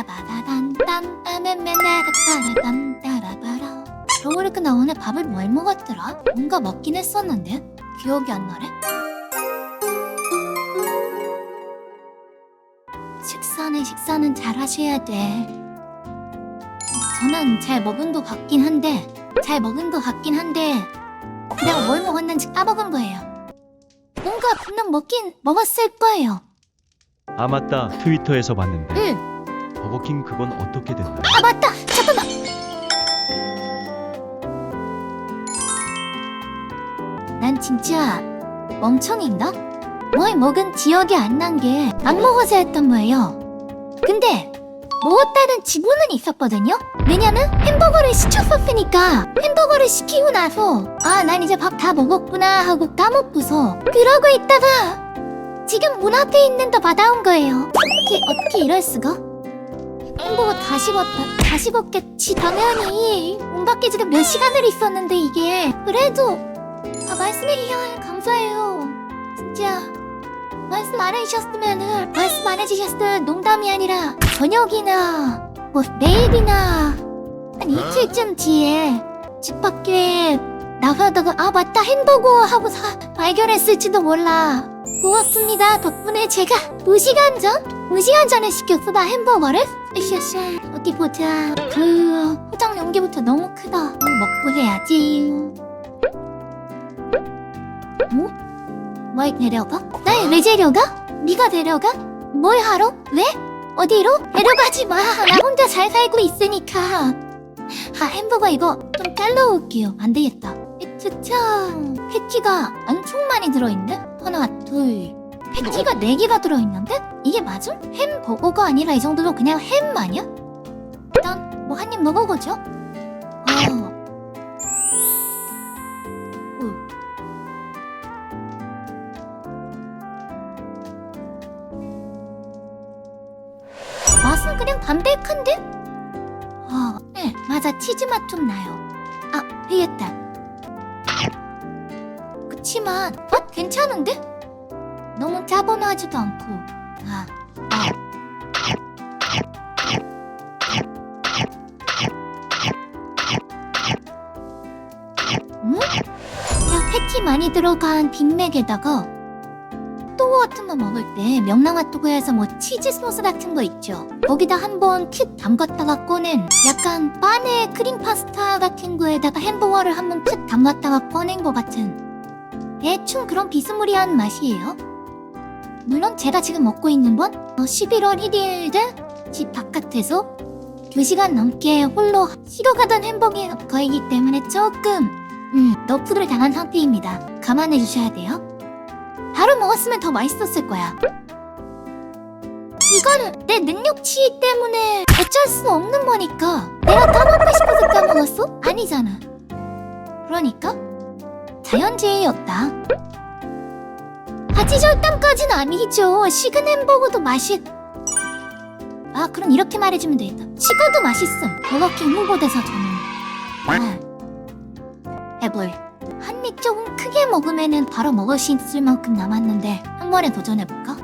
따라바라단 딴따맨맨따라따라단 따라바라 그러고 나 오늘 밥을 뭘 먹었더라? 뭔가 먹긴 했었는데 기억이 안 나네 식사는 식사는 잘 하셔야 돼. 저는 잘 먹은 것 같긴 한데 잘 먹은 것 같긴 한데 내가 뭘 먹었는지 까먹은 거예요. 뭔가 분명 먹긴 먹었을 거예요. 아 맞다. 트위터에서 봤는데. 응 버거킹 그건 어떻게 됐나? 아 맞다 잠깐만 난 진짜 멍청인가? 뭘 먹은 기억이 안 난 게 안 먹어서 했던 거예요 근데 먹었다는 지분은 있었거든요 왜냐면 햄버거를 시켰었으니까 햄버거를 시키고 나서 아 난 이제 밥 다 먹었구나 하고 까먹고서 그러고 있다가 지금 문 앞에 있는 더 받아온 거예요 어떻게 어떻게 이럴 수가? 햄버거 다 식었다. 다 식었겠지, 당연히. 문 밖에 지금 몇 시간을 있었는데, 이게. 그래도, 아, 말씀해 주셔서 감사해요. 진짜. 말씀 안 해주셨으면은, 말씀 안 해주셨으면 농담이 아니라, 저녁이나, 뭐, 내일이나, 한 이틀쯤 뒤에, 집 밖에 나가다가, 아, 맞다, 햄버거 하고 사, 발견했을지도 몰라. 고맙습니다. 덕분에 제가 2시간 전? 2시간 전에 시켰어, 나 햄버거를? 으쌰쌰 어디 보자 그 포장 용기부터 너무 크다 어, 먹고 해야지 뭐? 뭘 데려가? 날 왜 데려가? 네가 데려가? 뭘 하러? 왜? 어디로? 데려가지 마. 나 혼자 잘 살고 있으니까. 아 햄버거 이거 좀 잘라 올게요. 안 되겠다. 차참 패티가 엄청 많이 들어있는데? 하나 둘 패티가 4개가 들어있는데? 이게 맞음? 햄버거가 아니라 이 정도면 그냥 햄 아니야? 일단 뭐 한 입 먹어보죠 어. 어. 맛은 그냥 담백한데? 어, 네, 맞아 치즈 맛 좀 나요 아, 되겠다 그치만 맛 괜찮은데? 너무 짜보나하지도 않고 아, 아. 음? 야 패티 많이 들어간 빅맥에다가 거 먹을 때 명랑핫도그에서 뭐 치즈 소스 같은 거 있죠 거기다 한번 킥 담갔다가 꺼낸 약간 바네 크림 파스타 같은 거에다가 햄버거를 한번 킥 담갔다가 꺼낸 거 같은 대충 그런 비스무리한 맛이에요 물론 제가 지금 먹고 있는 건 어, 11월 1일 집 바깥에서 2시간 넘게 홀로 식어가던 햄버거이기 때문에 조금 음, 너프를 당한 상태입니다. 감안해 주셔야 돼요. 바로 먹었으면 더 맛있었을 거야. 이거는 내 능력치 때문에 어쩔 수 없는 거니까 내가 까먹고 싶어서 까먹었어? 아니잖아. 그러니까 자연재해였다. 바지 절단까지는 아니죠. 식은 햄버거도 맛이... 아 그럼 이렇게 말해주면 되겠다. 식어도 맛있음. 버거킹 홍보대사 저는. 아. 해볼. 한입 조금 크게 먹으면은 바로 먹을 수 있을 만큼 남았는데 한 번에 도전해볼까?